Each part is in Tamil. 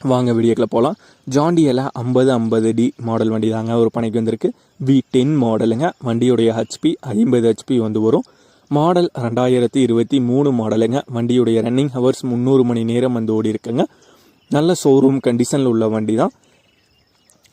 வாங்க வீடியோக்கில் போகலாம் ஜாண்டியில் ஐம்பது ஐம்பது டி மாடல் வண்டி தாங்க ஒரு பணிக்கு வந்திருக்கு. வி டென் மாடலுங்க வண்டியுடைய ஹெச்பி ஐம்பது ஹெச்பி வந்து வரும். மாடல் ரெண்டாயிரத்தி இருபத்தி மூணு மாடலுங்க வண்டியுடைய ரன்னிங் ஹவர்ஸ் முந்நூறு மணி நேரம் வந்து ஓடி இருக்குங்க நல்ல ஷோரூம் கண்டிஷனில் உள்ள வண்டி தான்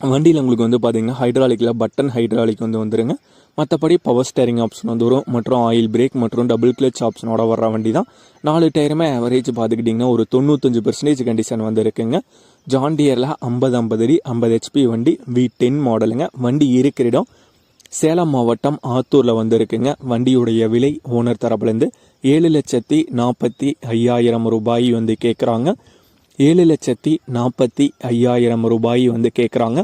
வண்டியில் உங்களுக்கு வந்து பார்த்தீங்கன்னா ஹைட்ராலிக்கில் பட்டன் ஹைட்ராலிக் வந்து வந்துருங்க. மற்றபடி பவர் ஸ்டேரிங் ஆப்ஷன் வந்து வரும். மற்றும் ஆயில் பிரேக் மற்றும் டபுள் கிளச் ஆப்ஷனோட வர்ற வண்டி தான் நாலு டயருமே ஆவரேஜ் பார்த்துக்கிட்டிங்கன்னா ஒரு தொண்ணூத்தஞ்சு பெர்சன்டேஜ் கண்டிஷன் வந்து இருக்குங்க. ஜாண்டியரில் ஐம்பது ஐம்பது அடி ஐம்பது ஹெச்பி வண்டி வி டென் மாடலுங்க வண்டி இருக்கிற இடம் சேலம் மாவட்டம் ஆத்தூரில் வந்து இருக்குங்க. வண்டியுடைய விலை ஓனர் தரப்புலேருந்து ஏழு லட்சத்தி நாற்பத்தி ஐயாயிரம் ரூபாய் வந்து கேட்குறாங்க ஏழு லட்சத்தி நாற்பத்தி ஐயாயிரம் ரூபாய் வந்து கேட்குறாங்க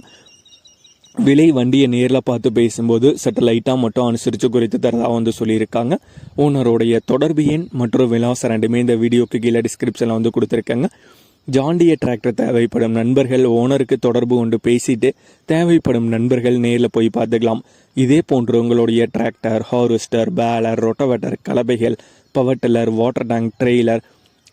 விலை வண்டியை நேரில் பார்த்து பேசும்போது சற்று லைட்டாக மட்டும் அனுசரித்து குறித்து தரதாக வந்து சொல்லியிருக்காங்க. ஓனருடைய தொடர்பு எண் மற்றும் விலாசம் ரெண்டுமே இந்த வீடியோக்கு கீழே டிஸ்கிரிப்ஷனில் வந்து கொடுத்துருக்காங்க. ஜாண்டிய டிராக்டர் தேவைப்படும் நண்பர்கள் ஓனருக்கு தொடர்பு கொண்டு பேசிட்டு தேவைப்படும் நண்பர்கள் நேரில் போய் பார்த்துக்கலாம். இதே போன்று உங்களுடைய டிராக்டர் ஹார்வெஸ்டர் பேலர் ரொட்டவேட்டர் கலவைகள் power tiller water tank trailer